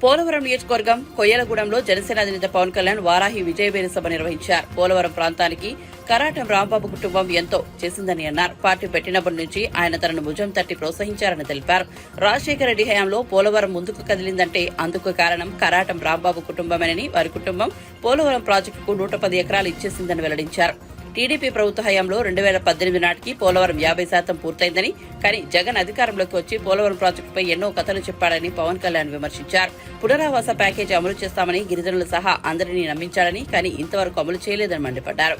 పోలవరం నియోజకవర్గం కొయ్యలగూడెంలో జనసేన అధినేత పవన్ కళ్యాణ్ వారాహి విజయవేరి సభ నిర్వహించారు. పోలవరం ప్రాంతానికి కరాటం రాంబాబు కుటుంబం ఎంతో చేసిందని అన్నారు. పార్టీ పెట్టినప్పటి నుంచి ఆయన తనను భుజం తట్టి ప్రోత్సహించారని తెలిపారు. రాజశేఖర రెడ్డి హయాంలో పోలవరం ముందుకు కదిలిందంటే అందుకు కారణం కరాటం రాంబాబు కుటుంబమేనని వారి కుటుంబం పోలవరం ప్రాజెక్టుకు నూట పది ఎకరాలు ఇచ్చేసిందని వెల్లడించారు. టీడీపీ ప్రభుత్వ హయాంలో రెండు వేల పద్దెనిమిది నాటికి పోలవరం యాభై శాతం పూర్తయిందని కానీ జగన్ అధికారంలోకి వచ్చి పోలవరం ప్రాజెక్టుపై ఎన్నో కథలు చెప్పాడని పవన్ కళ్యాణ్ విమర్శించారు. పునరావాస ప్యాకేజీ అమలు చేస్తామని గిరిజనులు సహా అందరినీ నమ్మించాడని కానీ ఇంతవరకు అమలు చేయలేదని మండిపడ్డారు.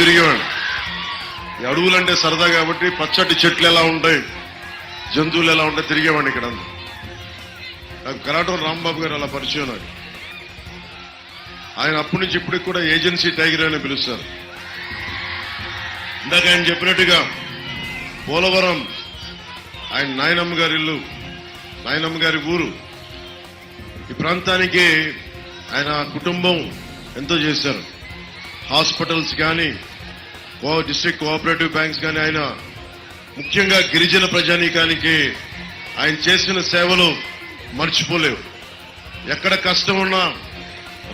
తిరిగేవాడు. అడవులంటే సరదా కాబట్టి పచ్చటి చెట్లు ఎలా ఉంటాయి జంతువులు ఎలా ఉంటాయి తిరిగేవాడిని ఇక్కడ నాకు కరాటం రాంబాబు గారు అలా పరిచయం నాకు. ఆయన అప్పటి నుంచి ఇప్పటికి కూడా ఏజెన్సీ టైగర్ అని పిలుస్తారు. ఇందాక ఆయన చెప్పినట్టుగా పోలవరం ఆయన నాయనమ్మ గారి ఇల్లు నాయనమ్మ గారి ఊరు. ఈ ప్రాంతానికి ఆయన కుటుంబం ఎంతో చేశారు. హాస్పిటల్స్ కానీ కో డిస్ట్రిక్ట్ కోఆపరేటివ్ బ్యాంక్స్ కానీ ఆయన ముఖ్యంగా గిరిజన ప్రజానీకానికి ఆయన చేసిన సేవలు మర్చిపోలేవు. ఎక్కడ కష్టం ఉన్నా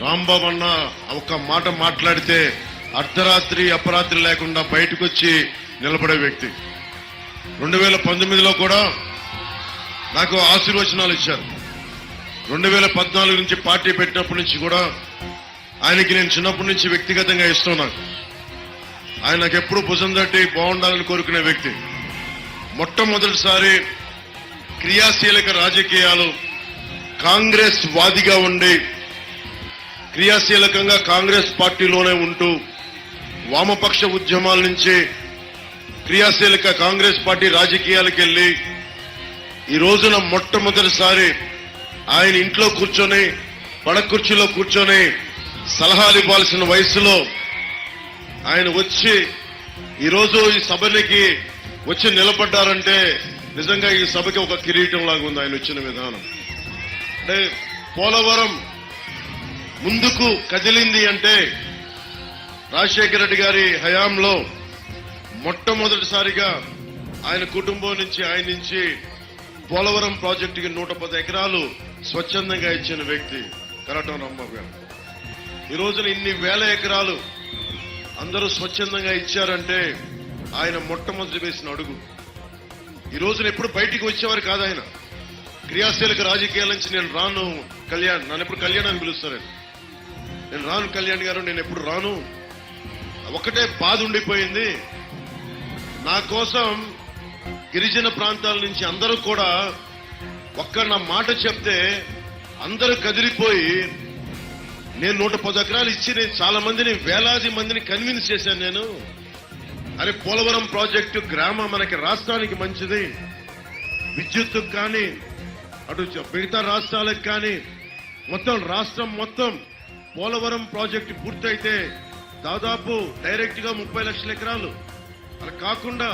రాంబాబు అన్న ఒక మాట మాట్లాడితే అర్ధరాత్రి అపరాత్రి లేకుండా బయటకు వచ్చి నిలబడే వ్యక్తి. రెండు వేల పంతొమ్మిదిలో కూడా నాకు ఆశీర్వచనాలు ఇచ్చారు. రెండు వేల పద్నాలుగు నుంచి పార్టీ పెట్టినప్పటి నుంచి కూడా ఆయనకి నేను చిన్నప్పటి నుంచి వ్యక్తిగతంగా ఇస్తున్నాను. ఆయన నాకు ఎప్పుడు భుజం తట్టి బాగుండాలని కోరుకునే వ్యక్తి. మొట్టమొదటిసారి క్రియాశీలక రాజకీయాలు కాంగ్రెస్ వాదిగా ఉండి క్రియాశీలకంగా కాంగ్రెస్ పార్టీలోనే ఉంటూ వామపక్ష ఉద్యమాల నుంచి క్రియాశీలక కాంగ్రెస్ పార్టీ రాజకీయాలకు వెళ్ళి ఈ రోజున మొట్టమొదటిసారి ఆయన ఇంట్లో కూర్చొని పడకుర్చీలో కూర్చొని సలహాలు ఇవ్వాల్సిన వయసులో ఆయన వచ్చి ఈరోజు ఈ సభనికి వచ్చి నిలబడ్డారంటే నిజంగా ఈ సభకి ఒక కిరీటం లాగా ఉంది ఆయన వచ్చిన విధానం. అంటే పోలవరం ముందుకు కదిలింది అంటే రాజశేఖర రెడ్డి గారి హయాంలో మొట్టమొదటిసారిగా ఆయన కుటుంబం నుంచి ఆయన నుంచి పోలవరం ప్రాజెక్టుకి నూట పది ఎకరాలు స్వచ్ఛందంగా ఇచ్చిన వ్యక్తి కరటం రాంబాబు గారు. ఈ రోజున ఇన్ని వేల ఎకరాలు అందరూ స్వచ్ఛందంగా ఇచ్చారంటే ఆయన మొట్టమొదటి వేసిన అడుగు. ఈ రోజున ఎప్పుడు బయటికి వచ్చేవారు కాదు ఆయన. క్రియాశీలక రాజకీయాల నుంచి నేను రాను కళ్యాణ్ నన్ను ఎప్పుడు కళ్యాణ్ అని పిలుస్తారని నేను రాను కళ్యాణ్ గారు నేను ఎప్పుడు రాను. ఒకటే బాధ ఉండిపోయింది. నా కోసం గిరిజన ప్రాంతాల నుంచి అందరూ కూడా ఒక్క నా మాట చెప్తే అందరూ కదిలిపోయి నేను నూట పది ఎకరాలు ఇచ్చి నేను చాలా మందిని వేలాది మందిని కన్విన్స్ చేశాను నేను. అరే పోలవరం ప్రాజెక్టు గ్రామ మనకి రాష్ట్రానికి మంచిది. విద్యుత్తు కానీ అటు మిగతా రాష్ట్రాలకు కానీ మొత్తం రాష్ట్రం మొత్తం పోలవరం ప్రాజెక్టు పూర్తయితే దాదాపు డైరెక్ట్గా ముప్పై లక్షల ఎకరాలు. అలా కాకుండా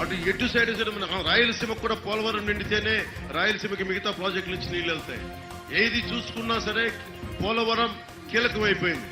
అటు ఎటు సైడ్ సైడ్ మన రాయలసీమకు కూడా పోలవరం నిండితేనే రాయలసీమకి మిగతా ప్రాజెక్టుల నుంచి నీళ్ళు వెళ్తాయి. ఏది చూసుకున్నా సరే పోలవరం కీలకమైపోయింది.